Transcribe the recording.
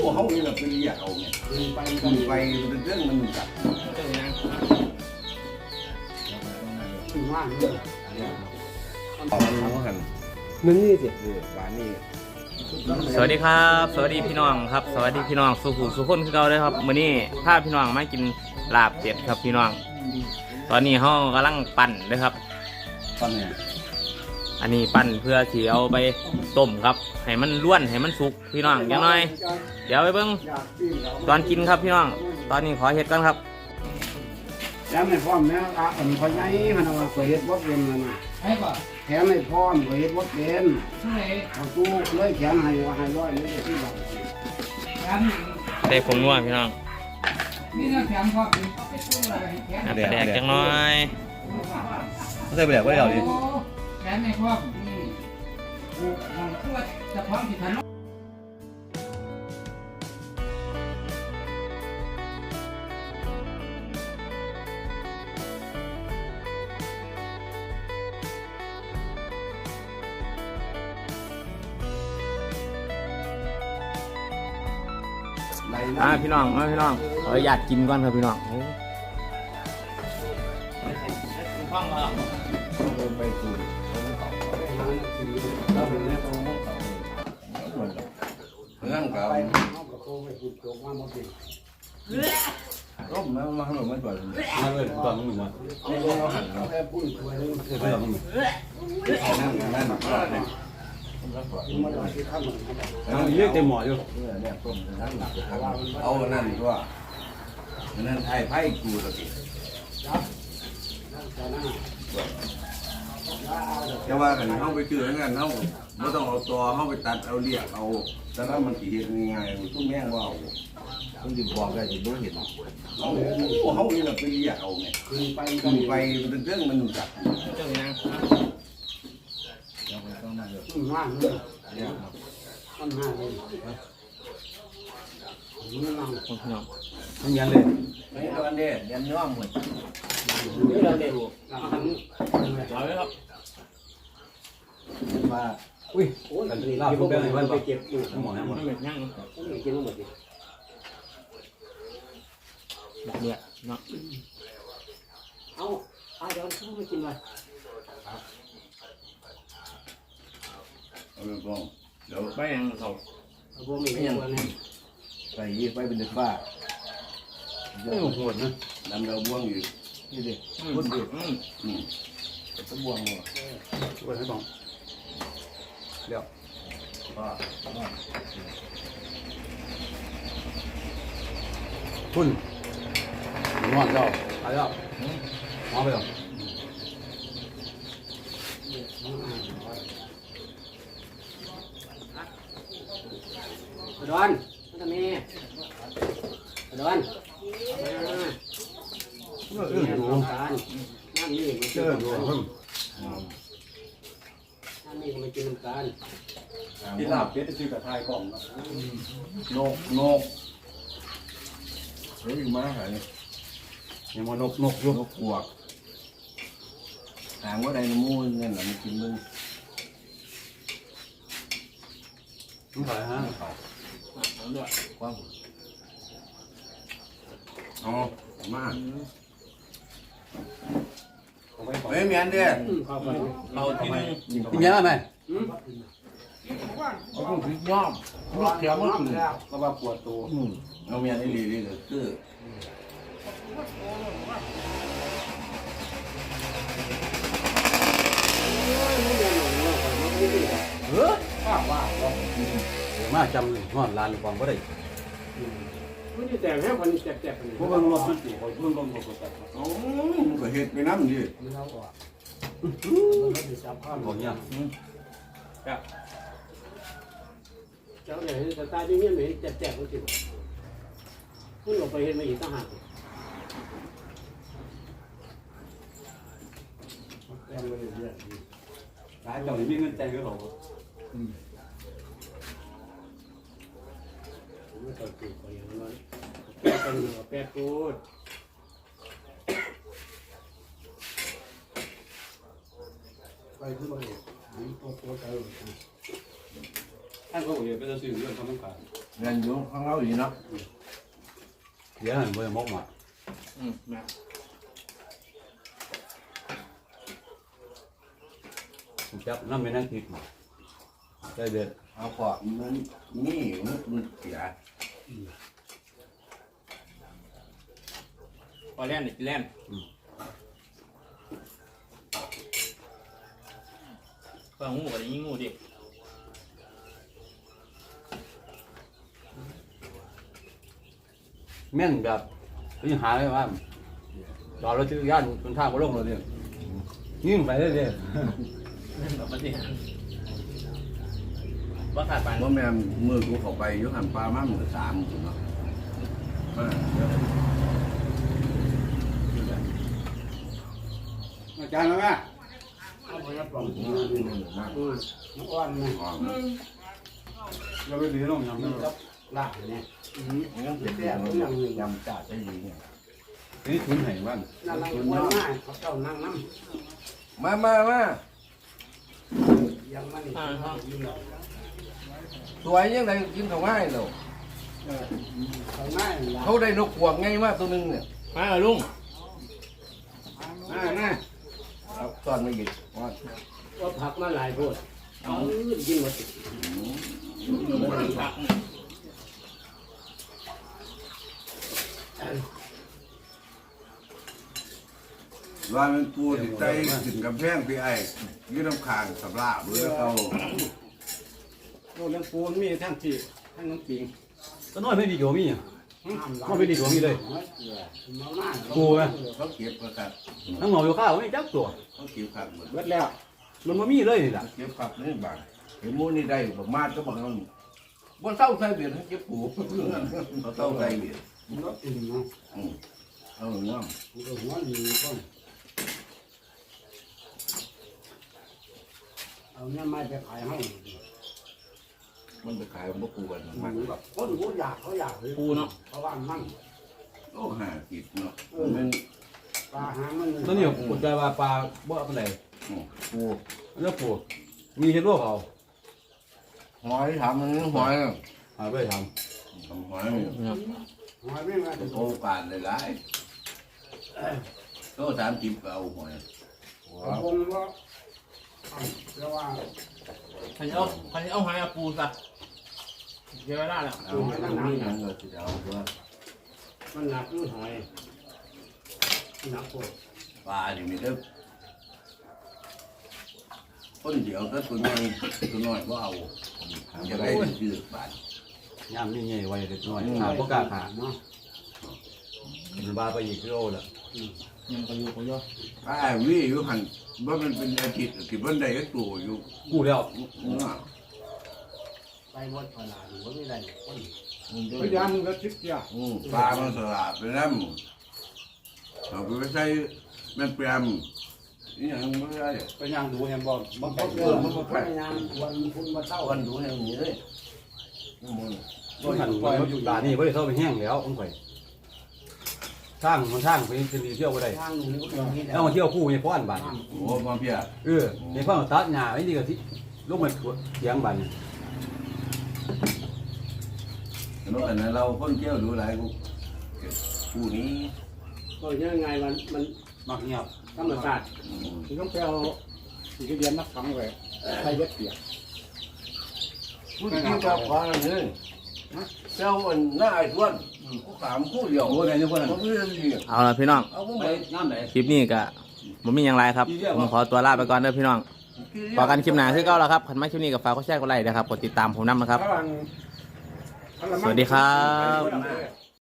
พวกเขานี่แหละเป็นเรียกเอาเนี่ยไปขึ้นไปเป็นเรื่องมันจับเจ้ายังขึ้นว่างเลยเอาดูกันมันนี่สิคือบ้านนี้สวัสดีครับ สวัสดีพี่น้องครับ สวัสดีพี่น้องสุขุสุขคนคือเก่าเลยครับมื้อนี้พาพี่น้องมากินลาบเป็ดครับพี่น้อง ตอนนี้เฮากำลังปั่นเลยครับตอนนี้ อันนี้ปั่นเพื่อที่เอาไปต้มครับ ให้มันล้วนให้มันสุกพี่น้องอย่างน้อย เดี๋ยวไปเบิ่งตอนกินครับพี่น้อง ตอนนี้ขอเฮ็ดกันครับ แล้วไม่พร้อมแล้วอะอันพอใหญ่มันเอาไปเฮ็ดบ่เป็นมันน่ะให้ป่ะแถมไม่พร้อมไปเฮ็ดบ่เป็นที่ไหนเอาตู้เลยแขนให้ว่าให้ร้อยนี่ที่หลังร้านได้ผงนัวพี่น้องนี่นะแถมพ่อเป็นไปตู้อะไรแถมอะไปแดกจังน้อยไม่ใช่ไปแดกไว้เดี๋ยว นี้แถมในพ่อบนี่โอ้มองตัวจะพร้อมที่ทันในอ่าพี่น้องมาพี่น้องขออนุญาตกินก่อนครับพี่น้อง เรื่องเก่าเอากระโปรงไปขุดโจกมาหมดสิร่มแล้วมาขนมมันก่อนมาเลยตอนมึงมาเอาลงเอาหันเอาแค่ปุ้นถ้วยนึงเออไปตอนมึงเอานั่นนั่นก็เนี่ยกินมาได้ที่ข้างมันนะครับเอาเรียกเต็มหมออยู่เนี่ยเนี่ยต้มนั่นเอานั่นตัวนั่นไอ้ไผ่กูตะกี้ แต่ว่ากันเข้าไปเจองั้นเข้าไม่ต้องเอาตัวเข้าไปตัดเอาเรียกเอา แต่ถ้ามันสีเห็นง่ายๆทุกแม่งว่ามันจะบอกได้จะบ่เห็นเอาเขานี่แหละเป็นเรียกเอาเนี่ยขึ้นไปขึ้นไปเป็นเรื่องมันจับเจ้ายังขึ้นว่างเลยมันห้าเลยนี่นั่งพี่น้องทั้งยันเลยไม่เอาอันเดียยันย่อมหมด เราเด็กหลังหันเอาเลยครับมาอุ้ยโอ้ยนี่เราไปไปเก็บอยู่งหมอนะหมอมันเป็นยังนี่กินทั้งหมดดิเดือดเนาะเอาเอาเดี๋ยวเขาไม่กินเลยเอาไปกองเดี๋ยวไปยังเขาเอาพวกนี้กินเลยใส่ยี่ไปเป็นเด็กบ้าเอ้ยโหดนะดำเราบ้วงอยู่ นี่ดิพูดดิอืมอืมก็บ้วงว่ะช่วยให้บอกเดี๋ยวก็คุณนอนเจ้าไปเจ้าหมอไปเจ้าดอนทำไมดอน เออดู การน้ำนี่มันเออดูเพิ่มน้ำนี่มันกินน้ำตาลที่ลาบเป็ดซื้อกับทายกล่องนะนกนกเฮ้ยมาหาเนี่ยยังมานกนกอยู่นกปวกถามว่าใดน้ำมูกเงินหรือมันกินมึงมันขายฮะเอาด้วยกว้างอ๋อมา เฮ้ยเมียนเด้อเข้าไปเราที่นึงกินยังไงเอาต้องถึงย่อมลอกเดี๋ยวมันแล้วก็ว่าปวดตัวอืมเอาเมียนนี่ลีนี่ก็คือเออข้าว่ามาจำเลยนอนลานความก็ได้คุณจะแต่งให้คนเจ็บๆกันพวกเบิ่งรถมันตีเขาเบิ่งรถเขาก็ตัดโอ้ยมันก็ เฮ็ดไปน้ำดิมันเอาออกมันจะสับข้ามบอกยังเจ้าเลยแต่ตาที่นี่ไม่เจ็บๆมันจิคุณออกไปเห็นมาอีกต่างหากแรงเลยเยอะหลายจังมีเงินแต่งให้เขาไม่ต้องติดไปอย่างนั้นแป๊เป็นหัวแป๊พูดไป ขึ้นมาเลยนี่ตัวตัวใจท่านก็บอกว่าจะซื้อเรื่องเขามต้องการเงินอยู่ข้างเราอยู่เนาะเดี๋ยวหันไปมกมาอืมแม่จับน้ำไม่นั่งคิดมาได้เด็ดเอาพอมันนี่มันมันเสียพอแล่นอีกแล่น ก็งูกับยิงงูดิแม่นแบบนี่หาเลยว่าจอดรถจักรยานบนทางมาลงเลยเนี่ยยิ่งไปเรื่อยแบบมันสิว่าขาดไปว่าแม่มือกูเข้าไปยุหันปลามาหมื่นสามเนาะมาเดี๋ยวๆอาจารย์มาแม่ เอาไปรับรองอืมอืมมันอ่อนนะอ่อนเราไปดีลงยังมันกับลากเนี่ยอืมงั้นเดี๋ยวเดี๋ยวยำจัดได้ดีเนี่ยนี่ทุนไหนบ้างนั่นลังอ้วนมากเขาเจ้านั่งน้ำมามามายังมันนี่สวยยังไงกินเขาง่ายเนาเขาง่ายเขาได้นกขวงไงมากตัวหนึงเนี่ยมาเหรอลุงมามา เอาตอนไม่หยิบว่าว่าผักมาหลายโพดเอากินหมดผักว่ามันปูติดใจถึงกำแพงพี่ไอ้ยืดน้ำคางสำลาบเบื่อเขาโอ้เรื่องปูนมีทั้งที่ทั้งน้ำปิงต้นน้อยไม่ดีกว่ามีอะ มันไม่ดีกว่ามีเลยมาม่าปูไหมเขาเก็บประกัดทั้งหมออยู่ข้าวไม่จับตัวเขาเก็บขัดเหมือนเบิดแล้ว มันไม่มีเลยนี่แหละเก็บขัดนี่บางเห็นมูนี่ได้ประมาณก็บางคนบนเต้าใส่เบียดเขาเก็บปูเขาเต้าใส่เบียดมันก็อิ่มเนาะอืมเอาหนึ่งน้มันก็หัวดีก่อนเอาเนี่ยมาจะขายให้ำ มันไปขายมันปูกันมันแบบคนกูอยากเขาอยากเลยปูเนาะเพราะว่ามันโอ้ห้าสิบเนาะมันปลาหางมันตอนนี้ผมใจว่าปลาบ่เป็นไรอืมปูแล้วปูมีเห็ดลวกเอาหอยทำมันหอยน่ะหาไปททำหอยหอยไม่มาโอกาสหลายๆก็สามสิบก็เอาหอยผมคงว่าแล้วว่า คันนี้เอาคันนี้เอาหายเอาปูซะเดี๋ยวได้แล้วเอาไม่ต้องมีอย่างเงี้ยจะเอาตัวมันหนักมันหอยหนักปวดปลาดิมีเด้อคนเดียวก็ตัวใหญ่ตัวน้อยก็เอาจะได้ยืดบาทำย่ามนี่ใหญ่ไว้เล็กน้อยหาพวกกล้าหาเนาะมันบาไปอีกกิโลละยังก็อยู่ก็อยู่ป้าวิ่อยู่หัน ว่ามันเป็นอาทิตย์ที่มันได้ก็ตัวอยู่กู้แล้วเนาะไปวัดพลาหรือว่าไม่ได้คนพยายามก็ชิดยาอืมปลามันสลับไปแล้วเอาไปใส่แม่เปรียมนี่ยังไม่ได้ไปย่างดูแฮมบอลบางเขาคนเกิดมันพยายามวันคุณมาเต้าวันดูอย่างนี้เลยนี่มันต้นหันปล่อยมันอยู่ด่านนี่ไม่ได้เข้าไปแห้งแล้วมันไป สร้างมันสร้างไปเป็นดีเที่ยวก็ได้ทางนี้ก็อย่างนี้แหละแล้วมาเที่ยวคู่ในป้อนบ้านโอ้มาเพียเออในป้อนตัดหญ้าไอ้นี่ก็ที่ลูกมันเสียงบ้านเมื่อกันเราคนเที่ยวดูหลายกูผู้นี้ก็ยังไงมันมันมักเงียบธรรมชาติที่ต้องไปเอาสี่เดือนนักขังไว้ใส่เย็ดเปียกผู้ที่กับความนี่เจ้าอันหน้าไอ้ทวน กูถามผู้เดียวโอ้ยนี่คนนั้นเขาไม่ได้ยินเอาละพี่น้อง เอาผู้ไปใดน้ำไหนคลิปนี้ก็ผมมีอย่างไรครับ ผมขอตัวลาไปก่อนเด้อพี่น้องพอกันคลิปหน้าคือเก่าแล้วครับคันมาคลิปนี้กับฝากกดแชร์กดไลค์นะครับ กดติดตามผมนำนะครับพลังสวัสดีครับพลัง